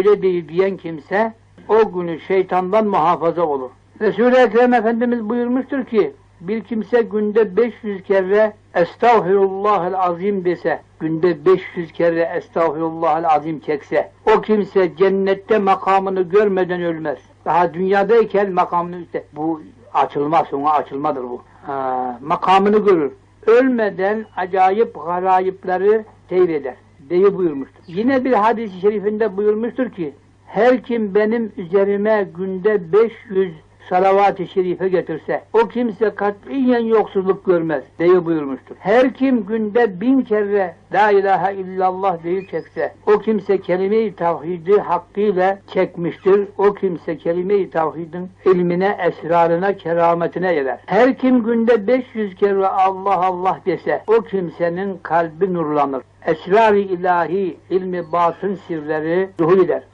öyle değil diyen kimse o günü şeytandan muhafaza olur. Resul-i Ekrem Efendimiz buyurmuştur ki bir kimse günde 500 kere Estağfirullahel azim dese, günde 500 kere Estağfirullahel azim çekse, o kimse cennette makamını görmeden ölmez. Daha dünyadayken makamını işte bu açılmaz, ona açılmadır bu. Ha, makamını görür. Ölmeden acayip garayipleri seyreder diye buyurmuştur. Yine bir hadis-i şerifinde buyurmuştur ki her kim benim üzerime günde 500 salavat-ı şerife getirse o kimse katiyen yoksulluk görmez diye buyurmuştur. Her kim günde bin kere la ilahe illallah diye çekse o kimse kelime-i tavhidi hakkıyla çekmiştir. O kimse kelime-i tavhidin ilmine, esrarına, kerametine gelir. Her kim günde 500 kere Allah Allah dese o kimsenin kalbi nurlanır. Esrar-ı ilahi, ilmi batın sirleri zuhur eder.